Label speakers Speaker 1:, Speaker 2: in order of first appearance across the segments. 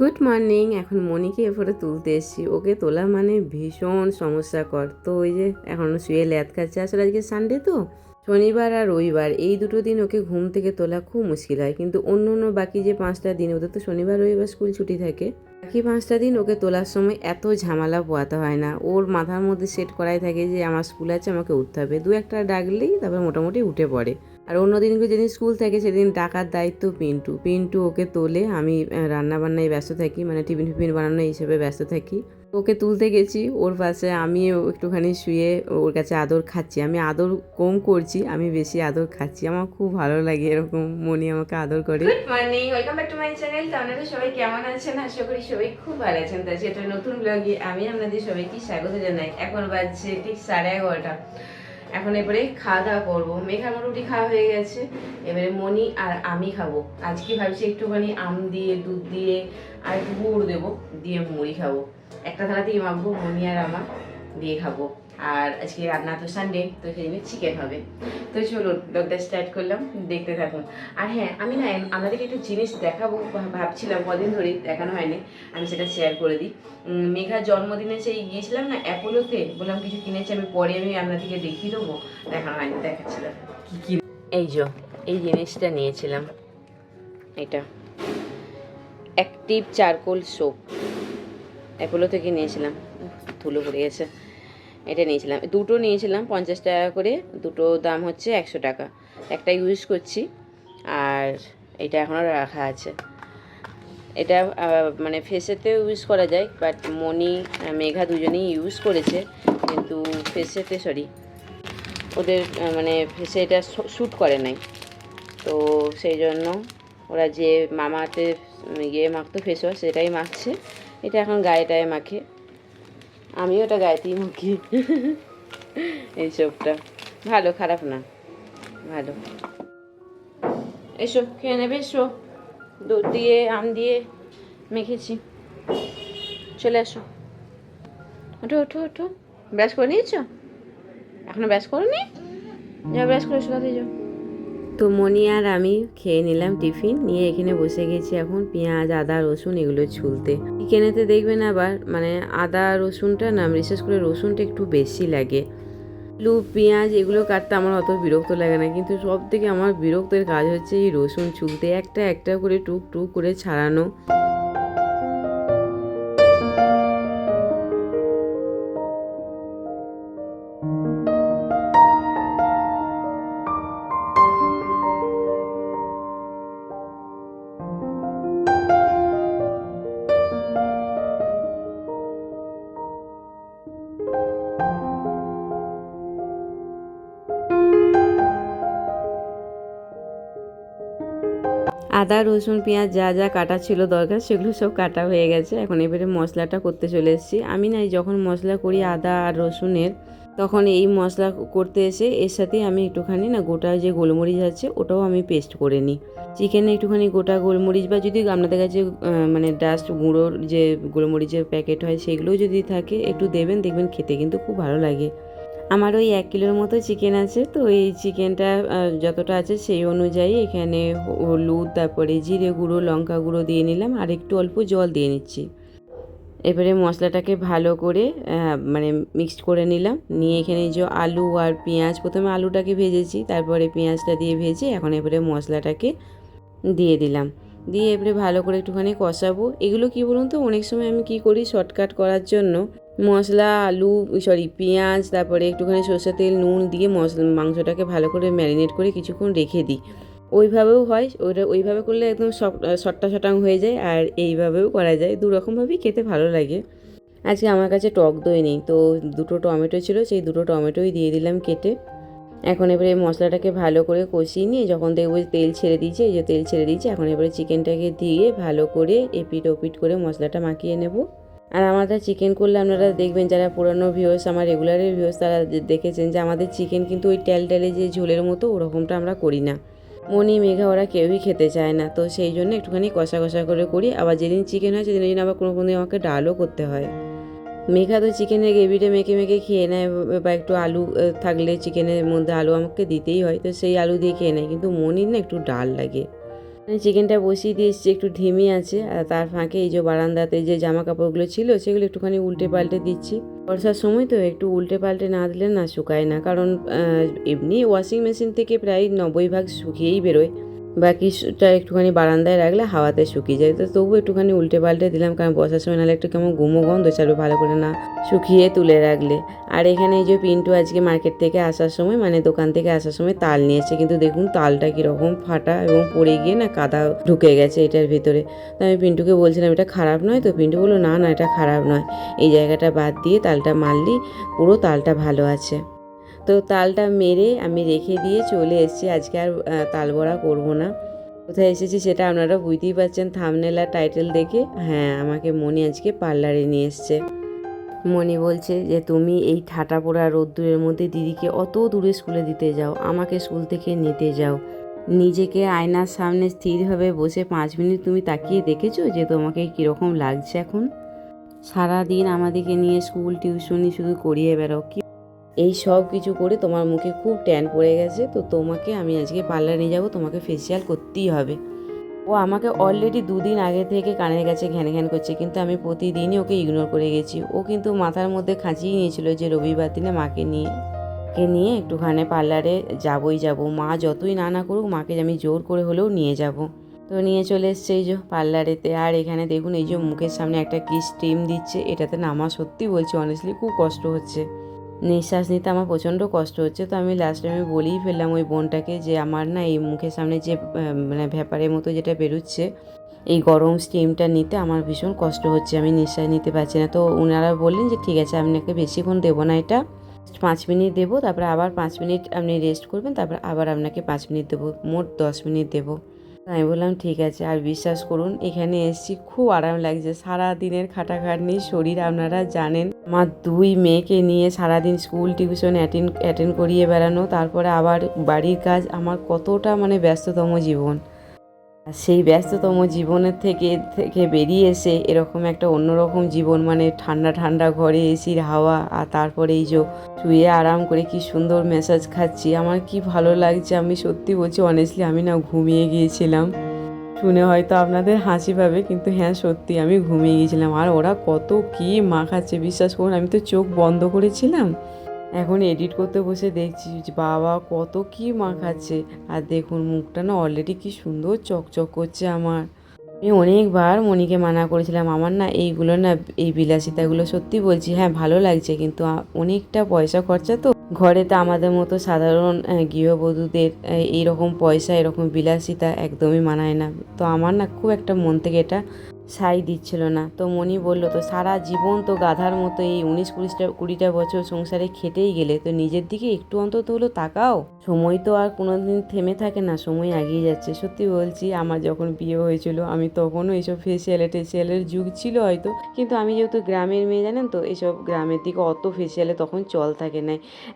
Speaker 1: Good morning এখন মনিকে এরপরে তুলতে এসেছি। ওকে তোলা মানে ভীষণ সমস্যাকর। তো ওই যে এখন শুয়ে ল্যাদ খাচ্ছে। আসলে আজকে সানডে তো। শনিবার আর রবিবার, এই দুটো দিন ওকে ঘুম থেকে তোলা খুব মুশকিল হয়। কিন্তু অন্য অন্য বাকি যে পাঁচটা দিন, ওদের তো শনিবার, রবিবার স্কুল ছুটি থাকে। বাকি পাঁচটা দিন ওকে তোলার সময় এত ঝামেলা পোয়াতে হয় না। ওর মাথার মধ্যে সেট করাই থাকে যে, আমার স্কুল আছে, আমাকে উঠতে হবে। দু একটা ডাকলেই তারপর মোটামুটি উঠে পড়ে। আর অন্য দিনগুলো যেদিন স্কুল থাকে, সেদিন ডাকার দায়িত্ব পিন্টু। পিন্টু ওকে তোলে, আমি রান্না বান্নায় ব্যস্ত থাকি মানে টিফিন ফিফিন বানানো হিসেবে ব্যস্ত থাকি। ওকে তুলতে গেছি, ওর পাশে আমিও একটুখানি শুয়ে ওর কাছে আদর খাচ্ছি। আমি আদর কম করছি, আমি বেশি আদর খাচ্ছি। আমার খুব ভালো লাগে এরকম, মনে আমাকে আদর করে। Good morning welcome back to my channel তো আপনারা সবাই কেমন আছেন? আশা করি সবাই খুব ভালো আছেন। তাই সেটা নতুন ব্লগে আমি আপনাদের সবাইকে স্বাগত জানাই। এখন বাজছে ঠিক সাড়ে এগারোটা। এখন এবারে খাওয়া দাওয়া করব। মেঘার রুটি খাওয়া হয়ে গেছে। এবারে মনি আর আমি খাব। আজকে ভাবছি একটুখানি আম দিয়ে, দুধ দিয়ে আর একটু গুড় দেবো, দিয়ে মুড়ি খাব। একটা থালা থেকে মাখবো মনি আর আমার দিয়ে খাব। আর আজকে রান্না তো সানডে তো সেদিনে চিকেন হবে। তো চলুন ব্লগটা স্টার্ট করলাম দেখতে থাকুন। আর হ্যাঁ আমি না আমাদেরকে একটু জিনিস দেখাবো ভাবছিলাম কদিন ধরেই দেখানো হয়নি আমি সেটা শেয়ার করে দিই। মেঘার জন্মদিনে সেই গিয়েছিলাম না অ্যাপোলোতে বললাম কিছু কিনেছি আমি পরে আমি আপনাদেরকে দেখিয়ে দেবো দেখানো হয়নি দেখাচ্ছিলাম। কি কি? এই যে এই জিনিসটা নিয়েছিলাম এটা। অ্যাক্টিভ চারকোল সোপ অ্যাপোলো থেকে নিয়েছিলাম। ধুলো পড়ে গেছে। এটা নিয়েছিলাম। দুটো নিয়েছিলাম পঞ্চাশ টাকা করে। দুটো দাম হচ্ছে একশো টাকা। একটা ইউজ করছি আর এটা এখনও রাখা আছে। এটা মানে ফেসেতেও ইউজ করা যায় বাট মনি মেঘা দুজনেই ইউজ করেছে। কিন্তু ফেসেতে সরি ওদের মানে ফেসে এটা শ্যুট করে নাই। তো সেই জন্য ওরা যে মামাতে ইয়ে মাখতো ফেস ওয়াশ সেটাই মাখছে। এটা এখন গায়েটায় মাখে। আমিও ওটা গায়েতেই মুখি। এই সবটা। ভালো, খারাপ না। ভালো। এসো, খেয়ে নেবে, এসো। দুধ দিয়ে, আম দিয়ে মেখেছি। চলে আসো। ওঠো ওঠো ওঠো। ব্রাশ করে নিয়েছো? এখনও ব্রাশ করনি? যাও, ব্রাশ করে এসো, তাড়াতাড়ি যাও। তো মনি আর আমি খেয়ে নিলাম টিফিন, নিয়ে এখানে বসে গেছি এখন পেঁয়াজ, আদা, রসুন এগুলো ছুলতে। চিকেনেতে দেখবেন আবার মানে আদা, রসুনটা না বিশেষ করে রসুনটা একটু বেশি লাগে। লু পেঁয়াজ এগুলো কাটতে আমার অত বিরক্ত লাগে না, কিন্তু সব থেকে আমার বিরক্তের কাজ হচ্ছে এই রসুন ছুলতে, একটা একটা করে টুক টুক করে ছাড়ানো। আদা, রসুন, পেঁয়াজ যা যা কাটা ছিল দরকার সেগুলো সব কাটা হয়ে গেছে। এখন এবারে মশলাটা করতে চলে এসেছি। আমি না যখন মশলা করি আদা আর রসুনের, তখন এই মশলা করতে এসে এর সাথে আমি একটুখানি না গোটা যে গোলমরিচ আছে ওটাও আমি পেস্ট করে নিই। চিকেনে একটুখানি গোটা গোলমরিচ বা যদি আপনাদের কাছে মানে ডাস্ট গুঁড়োর যে গোলমরিচের প্যাকেট হয় সেগুলোও যদি থাকে একটু দেবেন, দেখবেন খেতে কিন্তু খুব ভালো লাগে। আমার ওই এক কিলোর মতো চিকেন আছে, তো এই চিকেনটা যতটা আছে সেই অনুযায়ী এখানে হলুদ, তারপরে জিরে গুঁড়ো, লঙ্কা গুঁড়ো দিয়ে নিলাম আর একটু অল্প জল দিয়ে নিচ্ছি। এবারে মশলাটাকে ভালো করে মানে মিক্সড করে নিলাম। নিয়ে এখানে যে আলু আর পেঁয়াজ, প্রথমে আলুটাকে ভেজেছি, তারপরে পেঁয়াজটা দিয়ে ভেজে এখন এবারে মশলাটাকে দিয়ে দিলাম। দিয়ে এবারে ভালো করে একটুখানি কষাবো। এগুলো কি বলুন তো? অনেক সময় আমি কি করি? শর্টকাট করার জন্য মশলা, আলু, সরি, পেঁয়াজ, তারপরে একটুখানি সর্ষের তেল, নুন দিয়ে মশলা মাংসটাকে ভালো করে ম্যারিনেট করে কিছুক্ষণ রেখে দিই। ওইভাবেও হয়, ওইটা, ওইভাবে করলে একদম সট্টা সটাং হয়ে যায় আর এইভাবেও করা যায়। দুরকমভাবেই খেতে ভালো লাগে। আজকে আমার কাছে টক দই নেই, তো দুটো টমেটো ছিল, সেই দুটো টমেটোই দিয়ে দিলাম কেটে। এখন এবারে মশলাটাকে ভালো করে কষিয়ে নিয়ে যখন দেখব যে তেল ছেড়ে দিয়েছে, এই যে তেল ছেড়ে দিয়েছে, এখন এবারে চিকেনটাকে দিয়ে ভালো করে এপিট ওপিট করে মশলাটা মাখিয়ে নেব। আর আমাদের চিকেন করলে আপনারা দেখবেন যারা পুরানো ভিউস আমার রেগুলারের ভিউস তারা দেখেছেন যে আমাদের চিকেন কিন্তু ওই টেল টেলে যে ঝোলের মতো ওরকমটা আমরা করি না। মনি, মেঘা, ওরা কেউই খেতে চায় না। তো সেই জন্য একটুখানি কষা কষা করে করি। আবার যেদিন চিকেন হয় সেদিন আবার কোনো কোনো দিন আমাকে ডালও করতে হয়। মেঘা তো চিকেনের গ্রেভিটা মেখে মেখে খেয়ে নেয় বা একটু আলু থাকলে চিকেনের মধ্যে আলু আমাকে দিতেই হয়। তো সেই আলু দিয়ে খেয়ে নেয়। কিন্তু মনির না একটু ডাল লাগে। চিকেনটা বসিয়ে দিয়ে এসেছি একটু ঢেমে আছে, আর তার ফাঁকে এই যে বারান্দাতে যে জামা কাপড়গুলো ছিল, সেগুলো একটুখানি উল্টে পাল্টে দিচ্ছি। বর্ষার সময় তো একটু উল্টে পাল্টে না দিলে না শুকায় না, কারণ এমনি ওয়াশিং মেশিন থেকে প্রায় নব্বই ভাগ শুকিয়েই বেরোয়। বাকিটা একটুখানি বারান্দায় রাখলে হাওয়াতে শুকিয়ে যায়। তো তবু একটুখানি উল্টে পাল্টে দিলাম, কারণ বসার সময় নাহলে একটু কেমন গুমো গন্ধ ছাড়বে ভালো করে না শুকিয়ে তুলে রাখলে। আর এখানে এই যে পিন্টু আজকে মার্কেট থেকে আসার সময় মানে দোকান থেকে আসার সময় তাল নিয়েছে কিন্তু দেখুন, তালটা কীরকম ফাটা এবং পড়ে গিয়ে না কাদা ঢুকে গেছে এটার ভিতরে। তো আমি পিন্টুকে বলছিলাম, এটা খারাপ নয় তো? পিন্টু বলল, না না, এটা খারাপ নয়। এই জায়গাটা বাদ দিয়ে তালটা মারলি, পুরো তালটা ভালো আছে। তো তালটা মেরে আমি রেখে দিয়ে চলে এসেছি। আজকে আর তাল বড়া করব না। কোথায় এসেছি সেটা আপনারা বুঝতেই পারছেন থামনেল টাইটেল দেখে। হ্যাঁ আমাকে মনি আজকে পার্লারে নিয়ে এসছে। মনি বলছে যে, তুমি এই ঠাটা পোড়া রোদ্দুরের মধ্যে দিদিকে অত দূরে স্কুলে দিতে যাও, আমাকে স্কুল থেকে নিতে যাও। নিজেকে আয়নার সামনে স্থিরভাবে বসে পাঁচ মিনিট তুমি তাকিয়ে দেখেছ যে, তোমাকে কীরকম লাগছে এখন? সারাদিন আমাদেরকে নিয়ে স্কুল টিউশনি শুধু করিয়ে বেড়াও। কি এই সব কিছু করে তোমার মুখে খুব ট্যান পড়ে গেছে, তো তোমাকে আমি আজকে পার্লার নিয়ে যাব, তোমাকে ফেসিয়াল করতেই হবে। ও আমাকে অলরেডি দুদিন আগে থেকে কানের কাছে ঘ্যান ঘ্যান করছে, কিন্তু আমি প্রতিদিনই ওকে ইগনোর করে গেছি। ও কিন্তু মাথার মধ্যে খাঁচিয়ে নিয়েছিল যে রবিবার দিনে মাকে নিয়ে। মাকে নিয়ে একটুখানি পার্লারে যাবই যাব। মা যতই না না করুক, মাকে আমি জোর করে হলেও নিয়ে যাব। তো নিয়ে চলে এসছে এই যে পার্লারেতে। আর এখানে দেখুন, এই যে মুখের সামনে একটা কি স্টিম দিচ্ছে, এটাতে না আমার সত্যি বলছি অনেস্টলি খুব কষ্ট হচ্ছে। নিঃশ্বাস নিতে আমার প্রচণ্ড কষ্ট হচ্ছে। তো আমি লাস্ট টাইমে বলেই ফেললাম ওই বোনটাকে যে আমার না এই মুখের সামনে যে মানে ভ্যাপারের মতো যেটা বেরোচ্ছে, এই গরম স্টিমটা নিতে আমার ভীষণ কষ্ট হচ্ছে। আমি নিঃশ্বাস নিতে পারছি না। তো ওনারা বললেন যে, ঠিক আছে আপনাকে বেশিক্ষণ দেবো না এটা। পাঁচ মিনিট দেবো, তারপরে আবার পাঁচ মিনিট আপনি রেস্ট করবেন, তারপর আবার আপনাকে পাঁচ মিনিট দেবো, মোট দশ মিনিট দেবো। আমি বললাম, ঠিক আছে, আর বিশ্বাস করুন, এখানে এসছি, খুব আরাম লাগছে। সারা দিনের খাটাখাটনি শরীর আপনারা জানেন। আমার দুই মেয়েকে নিয়ে সারাদিন স্কুল টিউশন অ্যাটেন্ড অ্যাটেন্ড করিয়ে বেড়ানো, তারপরে আবার বাড়ির কাজ, আমার কতটা মানে ব্যস্ততম জীবন। সেই ব্যস্ততম জীবনের থেকে থেকে বেরিয়ে এসে এরকম একটা অন্যরকম জীবন মানে ঠান্ডা ঠান্ডা ঘরে এসির হাওয়া, আর তারপরে এই যে শুয়ে আরাম করে কি সুন্দর ম্যাসাজ খাচ্ছি। আমার কি ভালো লাগছে আমি সত্যি বলছি অনেস্টলি আমি না ঘুমিয়ে গিয়েছিলাম। শুনে হয়তো আপনাদের হাসি পাবে, কিন্তু হ্যাঁ সত্যি আমি ঘুমিয়ে গিয়েছিলাম। আর ওরা কত কি মাখাচ্ছে, বিশ্বাস করুন, আমি তো চোখ বন্ধ করেছিলাম। এখন এডিট করতে বসে দেখছি বাবা কত কি মাখাচ্ছে। আর দেখুন, মুখটা না অলরেডি কি সুন্দর চকচক করছে আমার। আমি অনেকবার মনিকে মানা করেছিলাম, আমার না এইগুলো না, এই বিলাসিতাগুলো সত্যি বলছি হ্যাঁ ভালো লাগছে, কিন্তু অনেকটা পয়সা খরচা তো। ঘরে তো আমাদের মতো সাধারণ গৃহবধূদের এইরকম পয়সা, এরকম বিলাসিতা একদমই মানায় না। তো আমার না খুব একটা মন থেকে এটা সাই দিচ্ছিল না। তো মনি বলল, তো সারা জীবন তো গাধার মতো এই উনিশ কুড়িটা কুড়িটা বছর সংসারে খেটেই গেলে, তো নিজের দিকে একটু অন্তত হলো তাকাও। সময় তো আর কোনোদিন থেমে থাকে না, সময় এগিয়ে যাচ্ছে। সত্যি বলছি, আমার যখন বিয়ে হয়েছিল, আমি তখনও এইসব ফেসিয়ালে টেসিয়ালের যুগ ছিল হয়তো। কিন্তু আমি যেহেতু গ্রামের মেয়ে, জানেন তো এইসব গ্রামের দিকে অত ফেসিয়ালে তখন চল থাকে না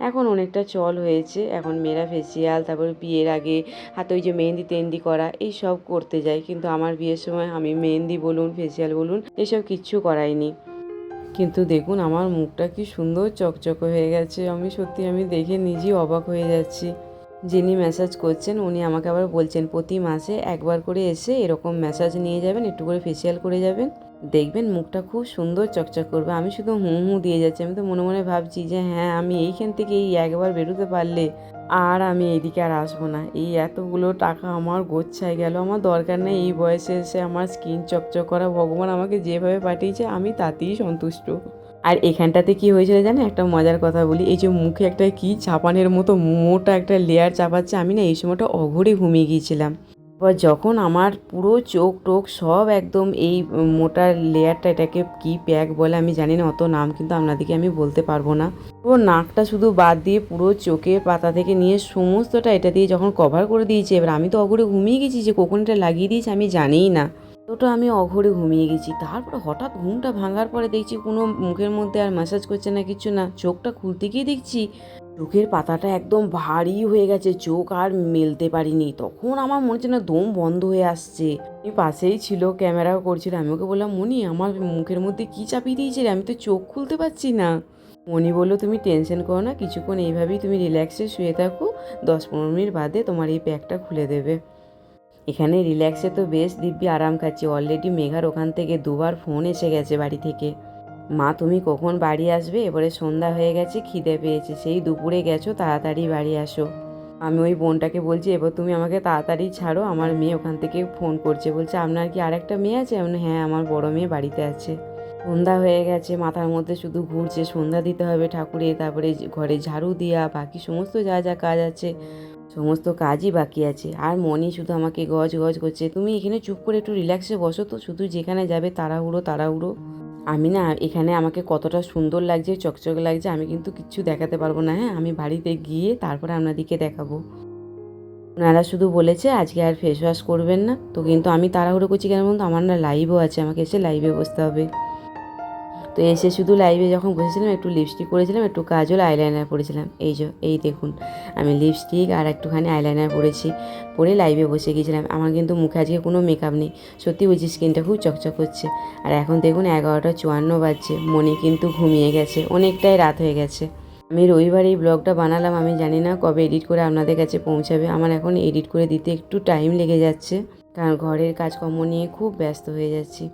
Speaker 1: এখন অনেকটা চল হয়েছে, এখন মেয়েরা ফেসিয়াল তারপর বিয়ের আগে হাতে ওই যে মেহেন্দি টেন্দি করা, এই সব করতে যায়। কিন্তু আমার বিয়ের সময় আমি মেহেন্দি বলুন ফেসিয়াল বলুন, এসব কিচ্ছু করাইনি। কিন্তু দেখুন, আমার মুখটা কি সুন্দর চকচকে হয়ে গেছে। আমি সত্যি আমি দেখে নিজেই অবাক হয়ে যাচ্ছি। যিনি ম্যাসাজ করছেন, উনি আমাকে আবার বলছেন, প্রতি মাসে একবার করে এসে এরকম ম্যাসাজ নিয়ে যাবেন, একটু করে ফেসিয়াল করে যাবেন। দেখবেন মুখটা খুব সুন্দর চকচক করবে। আমি শুধু হুঁ হুঁ দিয়ে যাচ্ছি। আমি তো মনে মনে ভাবছি যে হ্যাঁ আমি এইখান থেকে এই একবার বেরোতে পারলে আর আমি এইদিকে আর আসব না। এই এতগুলো টাকা আমার গোচ্ছায় গেল। আমার দরকার নেই এই বয়সে এসে আমার স্কিন চকচক করা। ভগবান আমাকে যেভাবে পাঠিয়েছে, আমি তাতেই সন্তুষ্ট। আর এখানটাতে কি হয়েছিল জানে? একটা মজার কথা বলি। এই যে মুখে একটা কি ছাপানের মতো মোটা একটা লেয়ার চাপাচ্ছে, আমি না এই সময়টা অঘরে ঘুমিয়ে গিয়েছিলাম। এবার যখন আমার পুরো চোখ টোক সব একদম এই মোটা লেয়ারটা এটাকে কি প্যাক বলে আমি জানি না, অত নাম কিন্তু আপনাদেরকে আমি বলতে পারব না। পুরো নাকটা শুধু বাদ দিয়ে পুরো চোখে পাতা থেকে নিয়ে সমস্তটা এটা দিয়ে যখন কভার করে দিয়েছে, এবার আমি তো অঘরে ঘুমিয়ে গেছি যে কখন এটা লাগিয়ে দিয়েছে আমি জানিই না। তোটা আমি অঘরে ঘুমিয়ে গেছি, তারপরে হঠাৎ ঘুমটা ভাঙার পরে দেখছি কোনো মুখের মধ্যে আর ম্যাসাজ করছে না, কিছু না, চোখটা খুলতে গিয়ে দেখছি চোখের পাতাটা একদম ভারী হয়ে গেছে, চোখ আর মেলতে পারিনি। তখন আমার মনে হচ্ছে না দম বন্ধ হয়ে আসছে। আমি পাশেই ছিল, ক্যামেরাও করছিল। আমি ওকে বললাম মনি আমার মুখের মধ্যে কি চাপিয়ে দিয়েছে আমি তো চোখ খুলতে পারছি না। মনি বলল, তুমি টেনশন করো না, কিছুক্ষণ এইভাবেই তুমি রিল্যাক্সে শুয়ে থাকো। দশ পনেরো মিনিট বাদে তোমার এই প্যাকটা খুলে দেবে। এখানে রিল্যাক্সে তো বেশ দিব্যি আরাম খাচ্ছি। অলরেডি মেঘার ওখান থেকে দুবার ফোন এসে গেছে বাড়ি থেকে। মা, তুমি কখন বাড়ি আসবে? এবারে সন্ধ্যা হয়ে গেছে, খিদে পেয়েছে। সেই দুপুরে গেছো, তাড়াতাড়ি বাড়ি আসো। আমি ওই বোনটাকে বলছি, এবার তুমি আমাকে তাড়াতাড়ি ছাড়ো, আমার মেয়ে ওখান থেকে ফোন করছে। বলছে, আপনার কি আরেকটা মেয়ে আছে? আমি হ্যাঁ আমার বড় মেয়ে বাড়িতে আছে। সন্ধ্যা হয়ে গেছে, মাথার মধ্যে শুধু ঘুরছে, সন্ধ্যা দিতে হবে ঠাকুরে, তারপরে ঘরে ঝাড়ু দেওয়া বাকি সমস্ত যা যা কাজ আছে, সমস্ত কাজই বাকি আছে। আর মনি শুধু আমাকে গজ গজ করছে, তুমি এখানে চুপ করে একটু রিল্যাক্সে বসো তো, শুধু যেখানে যাবে তাড়াহুড়ো তাড়াহুড়ো। আমি না এখানে আমাকে কতটা সুন্দর লাগছে, চকচকে লাগছে, আমি কিন্তু কিচ্ছু দেখাতে পারব না হ্যাঁ? আমি বাড়িতে গিয়ে তারপরে আপনাদেরকে দেখাবো। ওনারা শুধু বলেছে, আজকে আর ফেস ওয়াশ করবেন না। তো কিন্তু আমি তাড়াহুড়ো করছি কেন বলুন আমার না লাইভও আছে, আমাকে এসে লাইভে বসতে হবে। তো এসে শুধু লাইভে যখন বসেছিলাম, একটু লিপস্টিক করেছিলাম একটু কাজল আইলাইনার পরেছিলাম। এই যে, এই দেখুন, আমি লিপস্টিক আর একটুখানি আইলাইনার পরেছি, পরে লাইভে বসে গিয়েছিলাম। আমার কিন্তু মুখে আজকে কোনো মেকআপ নেই। সত্যি বলছি স্কিনটা খুব চকচক করছে। আর এখন দেখুন, এগারোটা চুয়ান্ন বাজছে। মনে কিন্তু ঘুমিয়ে গেছে। অনেকটাই রাত হয়ে গেছে। আমি রবিবার এই ব্লগটা বানালাম। আমি জানি না কবে এডিট করে আপনাদের কাছে পৌঁছাবে। আমার এখন এডিট করে দিতে একটু টাইম লেগে যাচ্ছে। কারণ ঘরের কাজকর্ম নিয়ে খুব ব্যস্ত হয়ে যাচ্ছি।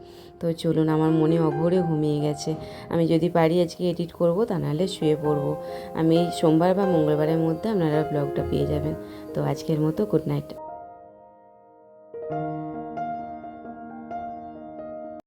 Speaker 1: তো চলুন, আমার মনে অঘরে ঘুমিয়ে গেছে। আমি যদি পারি আজকে এডিট করব, তা নাহলে শুয়ে পড়ব। আমি সোমবার বা মঙ্গলবারের মধ্যে আপনারা ব্লগটা পেয়ে যাবেন। তো আজকের মতো গুড নাইট